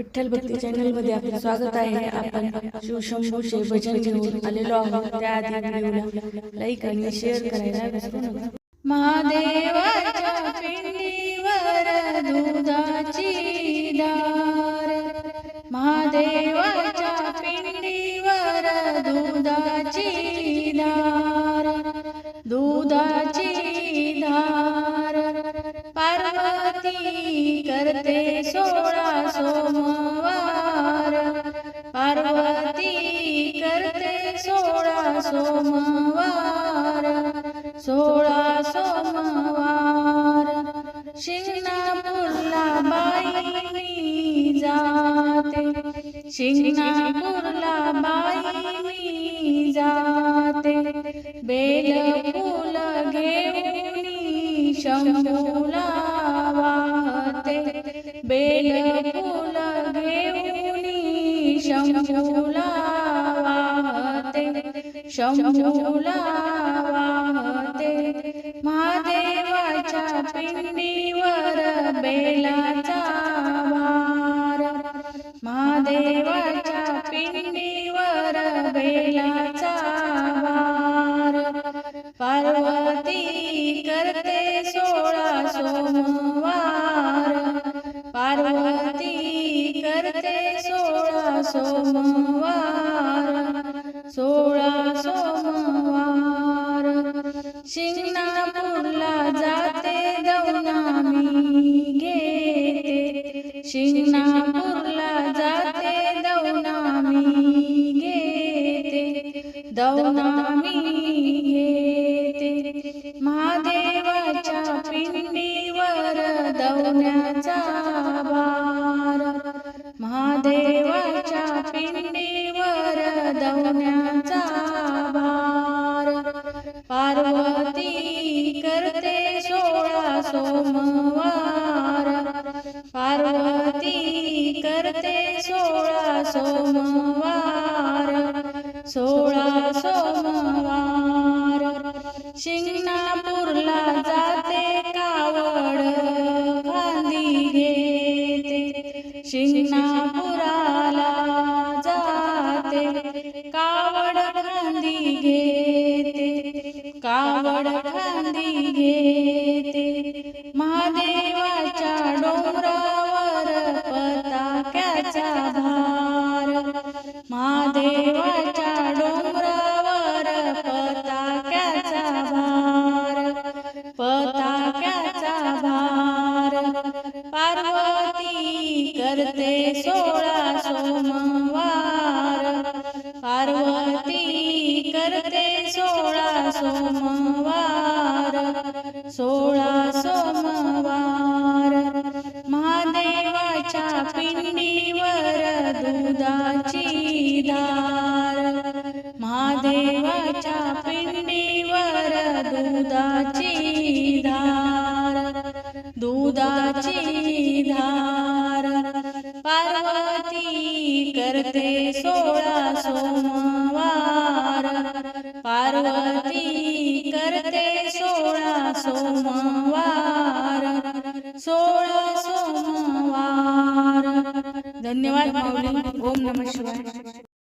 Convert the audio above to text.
विठ्ठल भक्ती चॅनलमध्ये आपले स्वागत आहे. आपण शिवशंभूचे भजन घेऊन आलेलो आहोत. त्याआधी व्हिडिओला लाईक आणि शेअर करायला विसरू नका. महादेवाच्या पिंडीवर दुधाची धार महादेवाच्या पिंडीवर दुधाची धार दुधाची धार पार्वती करते सोळा सोमवार सोळा सोमवार शिंगणापूरला बाई जाते. शिंगणापूरला बाई जाते. बेल फुल घेऊन शंभूला वाहते. बेल फुल घेऊन शंभू शंभूला वाहते महादेवाच्या पिंडीवर बेलाचा भार महादेवाच्या पिंडीवर बेला दौनामी येते महादेवाच्या पिंडीवर दौण्याचा भार महादेवाच्या पिंडीवर दौण्याचा भार पार्वती करते सोळा सोमवार. पार्वती करते सोळा सोमवार. सोळा सोमवार. शिंगणापूरला जाते कावड खांदी घेते. शिंगणापुराला जाते कावड खांदी घेते. कावड खांदी घेते. महादेवाच्या डोंगरावर पताक्याचा भार. महादेव पताक्याचा भार पताक्याचा भार. पार्वती करते सोळा सोमवार. पार्वती करते सोळा सोमवार. सोळा सोमवार. महादेवाच्या पिंडीवर दुधाची धार महादेवाच्या दुधाची धार दुधाची धार. पार्वती करते सोळा सोमवार. पार्वती करते सोळा सोमवार. सोळा सोमवार. धन्यवाद ओम नम शिवाय.